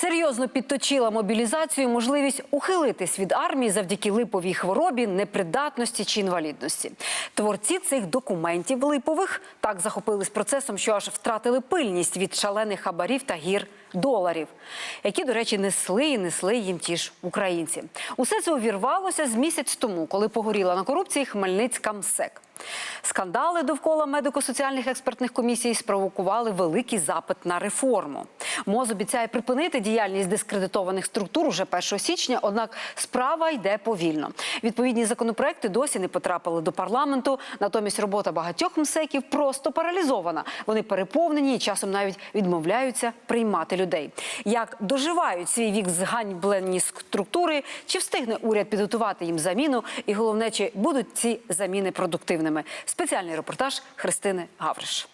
Серйозно підточила мобілізацію можливість ухилитись від армії завдяки липовій хворобі, непридатності чи інвалідності. Творці цих документів липових так захопились процесом, що аж втратили пильність від шалених хабарів та гір доларів, які, до речі, несли і несли їм ті ж українці. Усе це увірвалося з місяць тому, коли погоріла на корупції Хмельницька МСЕК. Скандали довкола медико-соціальних експертних комісій спровокували великий запит на реформу. МОЗ обіцяє припинити діяльність дискредитованих структур уже 1 січня, однак справа йде повільно. Відповідні законопроекти досі не потрапили до парламенту. Натомість робота багатьох МСЕКів просто паралізована. Вони переповнені і часом навіть відмовляються приймати людей. Як доживають свій вік зганьблені структури, чи встигне уряд підготувати їм заміну? І головне, чи будуть ці заміни продуктивними? Спеціальний репортаж Христини Гавриш.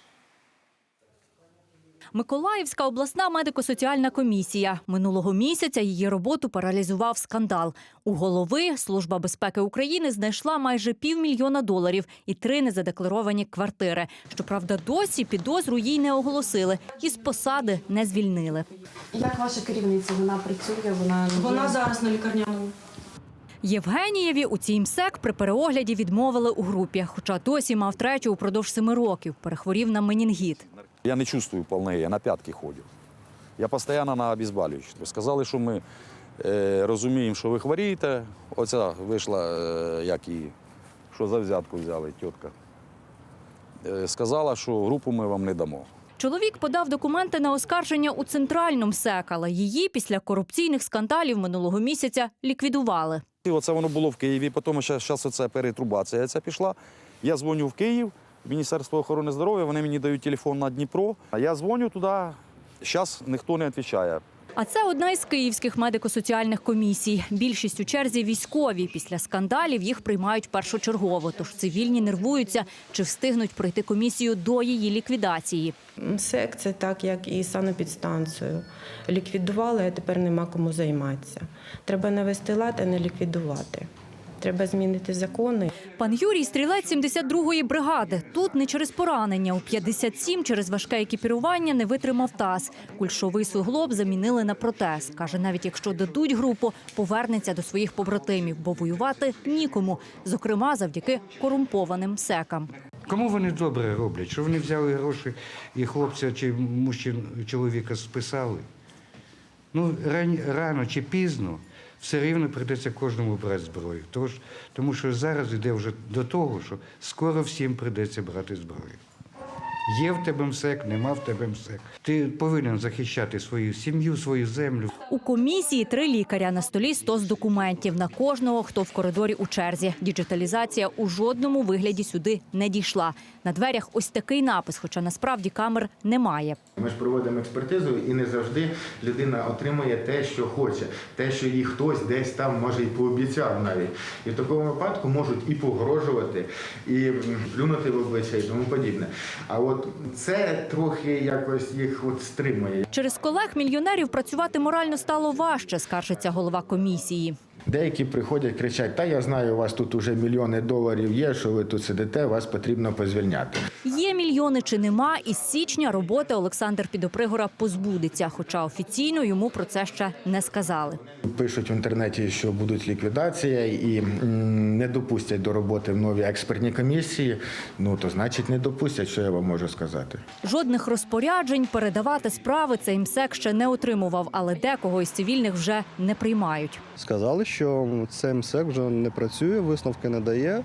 Миколаївська обласна медико-соціальна комісія. Минулого місяця її роботу паралізував скандал. У голови Служба безпеки України знайшла майже півмільйона доларів і три незадекларовані квартири. Щоправда, досі підозру їй не оголосили і з посади не звільнили. Як ваша керівниця? Вона працює, вона Вона зараз на лікарняному. Євгенієві у цій МСЕК при переогляді відмовили у групі, хоча досі мав третю упродовж семи років. Перехворів на менінгіт. Я не чувствую полноты, я на п'ятки ходю. Я постійно на обезболюючих. Сказали, що ми е, розуміємо, що ви хворієте. Оця вийшла, е, як і що за взятку взяли, тітка. Е, сказала, що групу ми вам не дамо. Чоловік подав документи на оскарження у центральному МСЕК, але її після корупційних скандалів минулого місяця ліквідували. І оце воно було в Києві, потім зараз оце перетрубація ця пішла. Я дзвоню в Київ, Міністерство охорони здоров'я, вони мені дають телефон на Дніпро. А я дзвоню туди, зараз ніхто не відповідає. А це одна із київських медико-соціальних комісій. Більшість у черзі військові. Після скандалів їх приймають першочергово. Тож цивільні нервуються, чи встигнуть пройти комісію до її ліквідації. МСЕК це так, як і санепідстанцію. Ліквідували, а тепер нема кому займатися. Треба навести лад, а не ліквідувати. Треба змінити закони. Пан Юрій стрілець 72-ї бригади. Тут не через поранення. У 57 через важке екіпірування не витримав таз. Кульшовий суглоб замінили на протез. Каже, навіть якщо дадуть групу, повернеться до своїх побратимів, бо воювати нікому. Зокрема, завдяки корумпованим секам. Кому вони добре роблять? Що вони взяли гроші і хлопця чи мужчин, чоловіка списали? Ну, ран, рано чи пізно все рівно прийдеться кожному брати зброю. Тому що зараз йде вже до того, що скоро всім прийдеться брати зброю. Є в тебе МСЕК, нема в тебе МСЕК. Ти повинен захищати свою сім'ю, свою землю. У комісії три лікаря на столі 100 з документів на кожного, хто в коридорі у черзі. Діджиталізація у жодному вигляді сюди не дійшла. На дверях ось такий напис, хоча насправді камер немає. Ми ж проводимо експертизу, і не завжди людина отримує те, що хоче, те, що їй хтось десь там може і пообіцяв навіть. І в такому випадку можуть і погрожувати, і плюнути в обличчя і тому подібне. А от це трохи якось їх от стримує. Через колег мільйонерів працювати морально стало важче, скаржиться голова комісії. Деякі приходять, кричать: Та я знаю, у вас тут уже мільйони доларів є, що ви тут сидите, вас потрібно позвільняти. Є мільйони чи нема, із січня роботи Олександр Підопригора позбудеться, хоча офіційно йому про це ще не сказали. Пишуть в інтернеті, що будуть ліквідація і не допустять до роботи в нові експертні комісії. Ну то значить не допустять, що я вам можу сказати. Жодних розпоряджень передавати справи цей МСЕК ще не отримував, але декого із цивільних вже не приймають. Сказали, що цей МСЕК вже не працює, висновки не дає.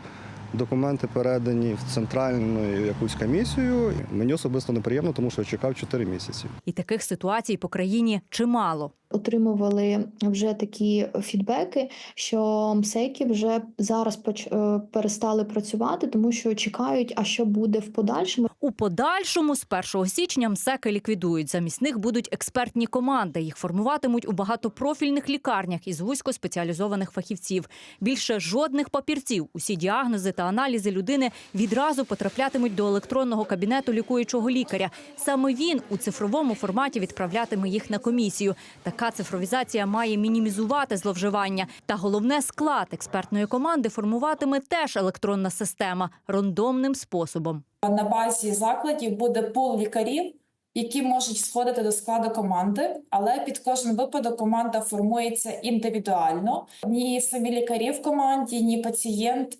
Документи передані в центральну якусь комісію. Мені особисто неприємно, тому що я чекав 4 місяці. І таких ситуацій по країні чимало. Отримували вже такі фідбеки, що МСЕКи вже зараз е, перестали працювати, тому що чекають, а що буде в подальшому. У подальшому з 1 січня МСЕКи ліквідують. Замість них будуть експертні команди. Їх формуватимуть у багатопрофільних лікарнях із вузькоспеціалізованих фахівців. Більше жодних папірців. Усі діагнози та аналізи людини відразу потраплятимуть до електронного кабінету лікуючого лікаря. Саме він у цифровому форматі відправлятиме їх на комісію. Така цифровізація має мінімізувати зловживання. Та головне склад експертної команди формуватиме теж електронна система рандомним способом. На базі закладів буде пол лікарів, які можуть входити до складу команди, але під кожен випадок команда формується індивідуально. Ні самі лікарі в команді, ні пацієнт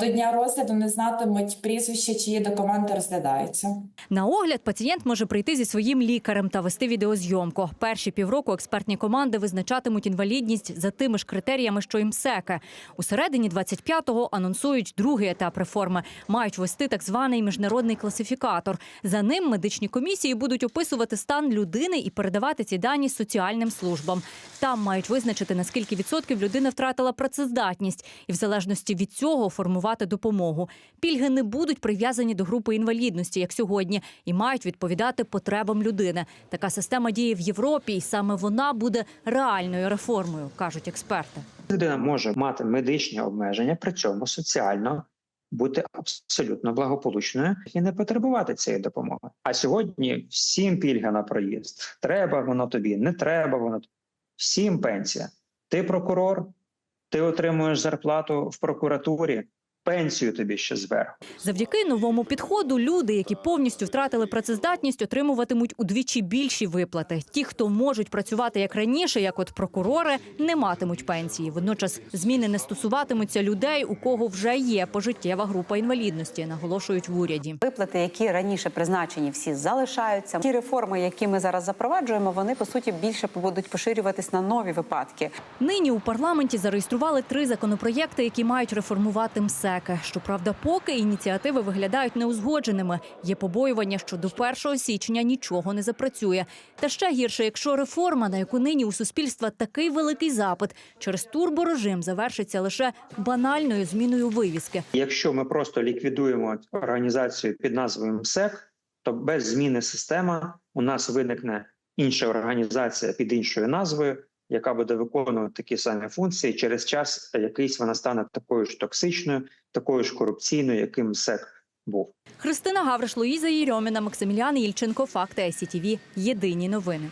до дня розгляду не знатимуть прізвище, чиї документи розглядаються. На огляд пацієнт може прийти зі своїм лікарем та вести відеозйомку. Перші півроку експертні команди визначатимуть інвалідність за тими ж критеріями, що і МСЕКи. У середині 25-го анонсують другий етап реформи. Мають вести так званий міжнародний класифікатор. За ним медичні комісії будуть описувати стан людини і передавати ці дані соціальним службам. Там мають визначити наскільки відсотків людина втратила працездатність, і в залежності від цього формувати допомогу. Пільги не будуть прив'язані до групи інвалідності, як сьогодні, і мають відповідати потребам людини. Така система діє в Європі, і саме вона буде реальною реформою, кажуть експерти. Людина може мати медичні обмеження, при цьому соціально бути абсолютно благополучною і не потребувати цієї допомоги. А сьогодні всім пільга на проїзд. Треба воно тобі, не треба воно. тобі. Всім пенсія. Ти прокурор, ти отримуєш зарплату в прокуратурі, пенсію тобі ще зверху. Завдяки новому підходу люди, які повністю втратили працездатність, отримуватимуть удвічі більші виплати. Ті, хто можуть працювати як раніше, як от прокурори, не матимуть пенсії. Водночас зміни не стосуватимуться людей, у кого вже є пожиттєва група інвалідності, наголошують в уряді. Виплати, які раніше призначені, всі залишаються. Ті реформи, які ми зараз запроваджуємо, вони по суті більше будуть поширюватись на нові випадки. Нині у парламенті зареєстрували три законопроєкти, які мають реформувати МСЕКи. Щоправда, поки ініціативи виглядають неузгодженими. Є побоювання, що до 1 січня нічого не запрацює. Та ще гірше, якщо реформа, на яку нині у суспільства такий великий запит, через турборежим завершиться лише банальною зміною вивіски. Якщо ми просто ліквідуємо організацію під назвою МСЕК, то без зміни системи у нас виникне інша організація під іншою назвою, яка буде виконувати такі самі функції. Через час якийсь вона стане такою ж токсичною, такою ж корупційною, яким СЕК був. Христина Гавриш, Луїза Єрьоміна, Максимілян Ільченко. Факти СІТІВІ. Єдині новини.